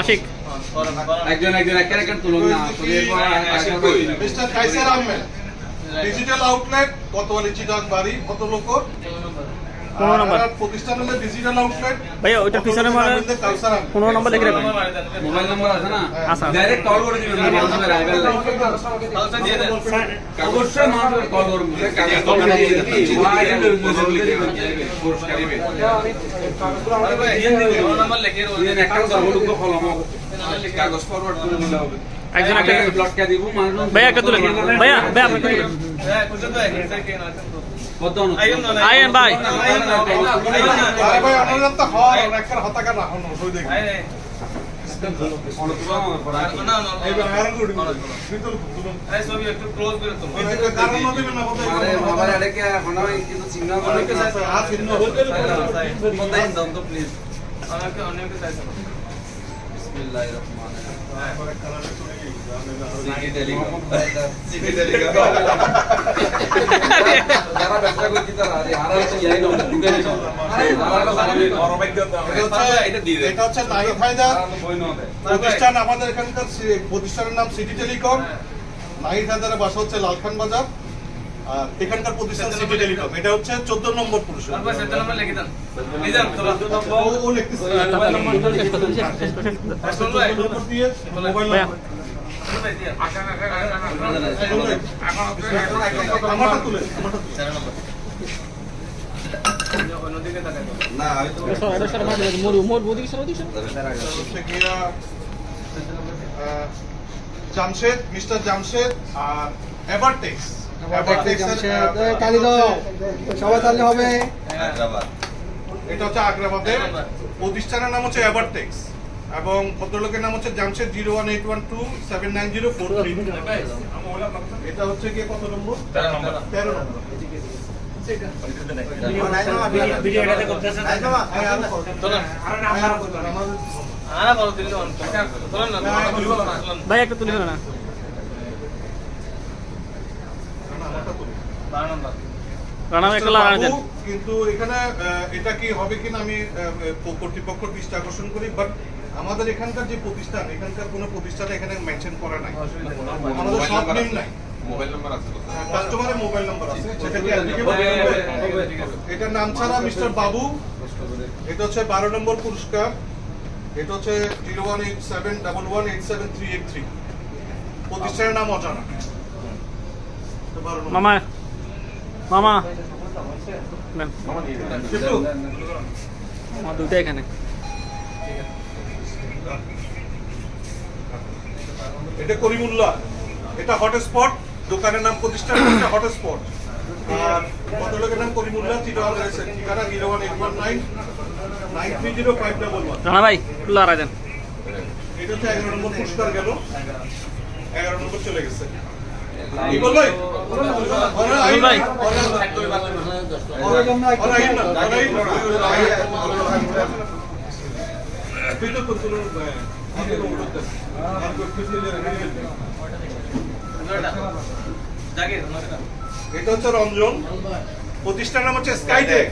আশিক। একজন একজন একের একের তুলন ডিজিটাল আউটলেট কোতোয়ালি চিটাং বাড়ি কত লোক পনেরো নম্বর। প্রতিষ্ঠান হলো ডিজিটাল আউটলেট ভাইয়া ওইটা পিছনে মানে পনেরো নম্বর লিখে রাখবেন মোবাইল নাম্বার আছে না আছে, আছে। ডাইরেক্ট কল করে দিবেন অবশ্যই মানুষের কল করুন পুরস্কার দিবে একটা সর্বলুক ফলম কাগজ ফরওয়ার্ড করে নিলে হবে একজন একটা ব্লকটা দিব মানুষ ভাইয়া একটা তুলে ভাইয়া ভাইয়া আপনি তুলে দিন। কত আয়েন ভাই আরে ভাই আপনার তো হয় একটা হতাকা না হন সই দেখি এই ভাই আর গুড ভিতর তুলুন এটা না দিবেন না কথা আরে বাবা এটাকে এখন কিন্তু চিহ্ন প্রতিষ্ঠানের নাম সিটি টেলিকম নাহিদ হায়দারের বাসা হচ্ছে লালখান বাজার। এখানকার প্রতিষ্ঠান সিটি টেলিকম এটা হচ্ছে চোদ্দ নম্বর ও লিখতেছে মোবাইল না জামশেদ মিস্টার জামশেদ আর এভারটেক্স সবাই তাহলে হবে এটা হচ্ছে প্রতিষ্ঠানের নাম হচ্ছে এভারটেক্স এবং ভদ্রলোকের নাম হচ্ছে Jamshed zero one eight one two seven nine zero four three এটা হচ্ছে গিয়ে কত নম্বর তেরো হ্যাঁ? হ্যাঁ, ভাই একটা তুলে না না, না, আমারটা তুলো। রানা একটা লাগানো দেন বাবু, কিন্তু এখানে এটা কি হবে কিনা আমি আহ, আহ, কর্তৃপক্ষের দৃষ্টি আকর্ষণ করি বাট আমাদের এখানকার যে প্রতিষ্ঠান এখানকার কোনো প্রতিষ্ঠানে এখানে মেনশন করা নাই। আমাদের সব নেম নাই। মোবাইল নাম্বার আছে কাস্টমারের মোবাইল নাম্বার আছে। সেটা কি applicable? এটার নাম ছাড়া মিস্টার বাবু এটা হচ্ছে বারো নম্বর পুরস্কার এটা হচ্ছে zero one eight seven double one eight seven three eight three. প্রতিষ্ঠানের নাম অজানা। মামা মামা। আমার দুটো এখানে। এটা করিমুল্লাহ। এটা হটস্পট। দোকানের নাম প্রতিষ্ঠান হচ্ছে হটস্পট। আর ভদ্রলোকের নাম করিমুল্লাহ চিটাগাং রয়েছে। ঠিকানা zero one eight one nine nine three zero five double one. Rana ভাই লাগাই দেন এটা হচ্ছে এগারো নম্বর পুরস্কার গেল। এগারো নম্বর চলে গেছে। এটা হচ্ছে রঞ্জন। প্রতিষ্ঠান নাম হচ্ছে স্কাইটেক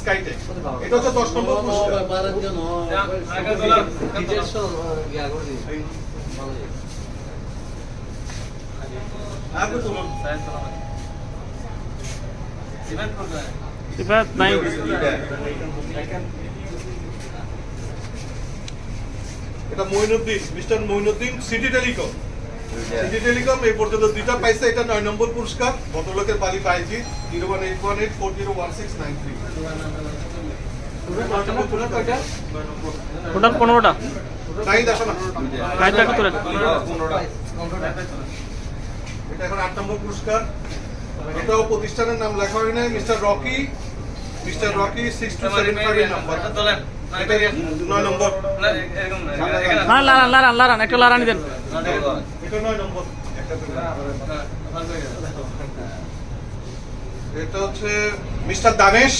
স্কাইটেক এটা এটা mister Moinuddin city telecom. City telecom এই পর্যন্ত দুইটা পাইছে এটা নয় নম্বর পুরস্কার। ভদ্রলোকের বাড়ি পাইছি zero one eight one eight four zero one six nine three. Total পনেরোটা? নাই দেখো না। গাড়িটা একটা তুলেন এটা এখন আট নম্বর পুরস্কার। এটাও প্রতিষ্ঠানের নাম লেখা হয় নাই। Mister Rocky mister Rocky six two seven five number নয় নম্বর। না লারান লারান লারান একটা লারানি দেন। এটা নয় নম্বর। এটা হচ্ছে মিস্টার দানেশ।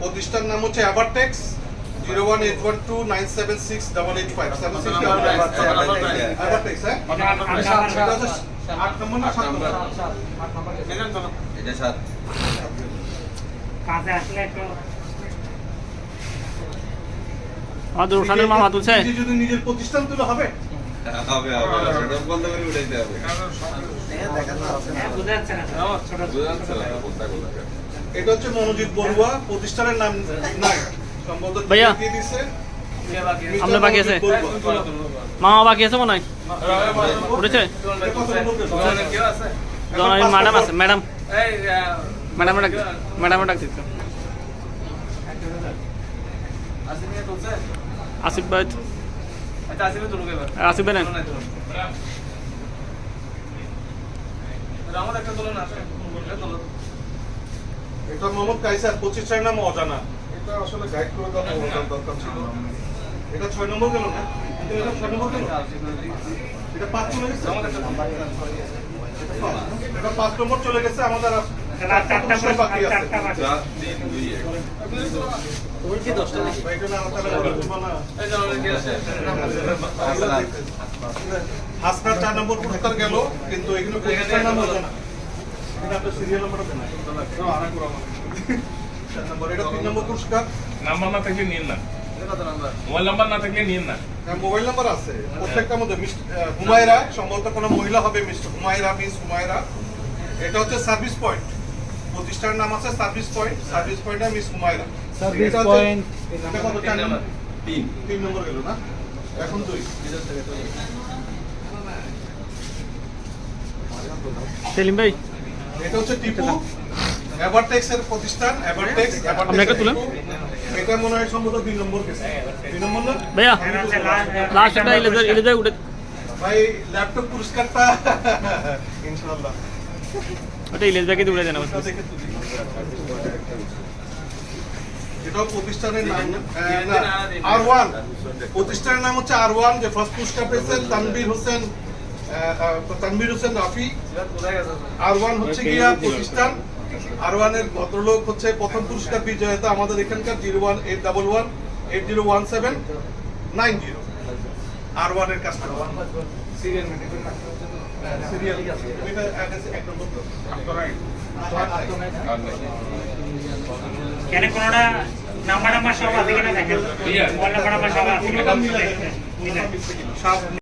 প্রতিষ্ঠান নাম হচ্ছে Evertex zero one eight one two nine seven six double eight five. Seven six আমাদের রোশানের মামা তুলছে যদি নিজের প্রতিষ্ঠান তুলে হবে হবে হবে প্রতিষ্ঠানের নাম নাই দিছে আপনার বাকি আছে? মামা বাকি আছে মনে হয় উঠেছে ম্যাডাম আছে ম্যাডাম ম্যাডাম ম্যাডাম ডাক দিচ্ছে আসিফ ভাই আসিফ ভাই নেন। এটা মোহাম্মদ কাইসার প্রতিষ্ঠানের নাম অজানা। এটা আসলে গাইড করে দেওয়া দরকার ছিল। এটা ছয় নম্বর গেল না? এটা ছয় নম্বর গেল? এটা পাঁচ চলে গেছে? এটা পাঁচ নম্বর চলে গেছে আমাদের হাসনার চার নম্বর গেল কিন্তু এগুলো চার নম্বর এটা তিন নম্বর পুরস্কার নাম্বার না নিন না মোবাইল নাম্বার না নিন না মোবাইল নাম্বার আছে হুমায়রা সম্ভবত কোনো মহিলা হবে মিস্টার মিস হুমায়রা এটা হচ্ছে সার্ভিস পয়েন্ট প্রতিষ্ঠানের নাম আছে সার্ভিস পয়েন্ট সার্ভিস পয়েন্টে মিস হুমায়রা। এটা হচ্ছে- point। এটা কত? চার নম্বর। তিন। তিন নম্বর গেল না? এখন দুই। সেলিম ভাই। এটা হচ্ছে টিপু। এভারটেক্স এর প্রতিষ্ঠান এভারটেক্স আপনি একটা তুলেন। এটা মনে হয় সম্ভবত দুই নম্বর গেছে। দুই নম্বর না? ভাইয়া এটা লাস্ট একটা ইলেজে ইলেজে উঠে। ভাই ল্যাপটপ পুরস্কারটা ইনশাআল্লাহ। ওটা ইলেজ ব্যাগে উঠে দেন তুলি। এটাও প্রতিষ্ঠানের নাম আর ওয়ান প্রতিষ্ঠানের নাম হচ্ছে আর ওয়ান যে ফার্স্ট পুরস্কার পেয়েছেন তানবীর হোসেন আহ, হোসেন রাফি। আর ওয়ান হচ্ছে গিয়া প্রতিষ্ঠান। আর ওয়ানের ভদ্রলোক হচ্ছে প্রথম পুরস্কার বিজয়তা আমাদের এখানকার zero one eight double one eight zero one seven nine zero আর সিরিয়াল সিরিয়াল এখানে কোনোটা নাম্বার নাম্বার সব আছে কিনা দেখেন। নাম্বার নাম্বার সব আছে। কিনা?